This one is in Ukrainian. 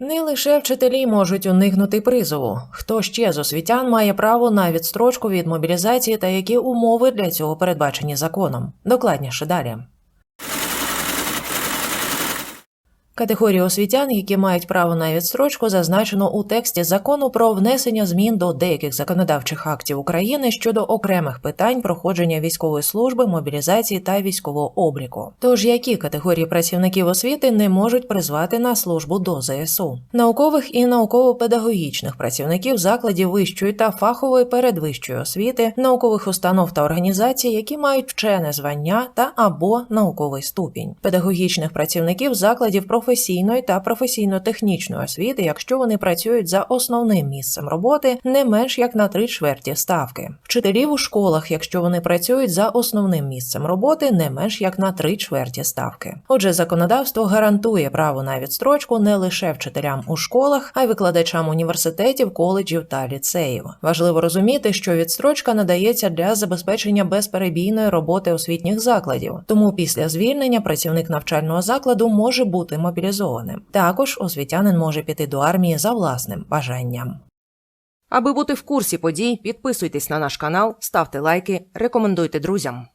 Не лише вчителі можуть уникнути призову. Хто ще з освітян має право на відстрочку від мобілізації та які умови для цього передбачені законом? Докладніше далі. Категорії освітян, які мають право на відстрочку, зазначено у тексті закону про внесення змін до деяких законодавчих актів України щодо окремих питань проходження військової служби, мобілізації та військового обліку. Тож які категорії працівників освіти не можуть призвати на службу до ЗСУ? Наукових і науково-педагогічних працівників закладів вищої та фахової передвищої освіти, наукових установ та організацій, які мають вчене звання та або науковий ступінь, педагогічних працівників закладів професійної та професійно-технічної освіти, якщо вони працюють за основним місцем роботи не менш як на три чверті ставки, вчителів у школах, якщо вони працюють за основним місцем роботи не менш як на три чверті ставки. Отже, законодавство гарантує право на відстрочку не лише вчителям у школах, а й викладачам університетів, коледжів та ліцеїв. Важливо розуміти, що відстрочка надається для забезпечення безперебійної роботи освітніх закладів. Тому після звільнення працівник навчального закладу може бути мобілізованим. Також освітянин може піти до армії за власним бажанням. Аби бути в курсі подій, підписуйтесь на наш канал, ставте лайки, рекомендуйте друзям.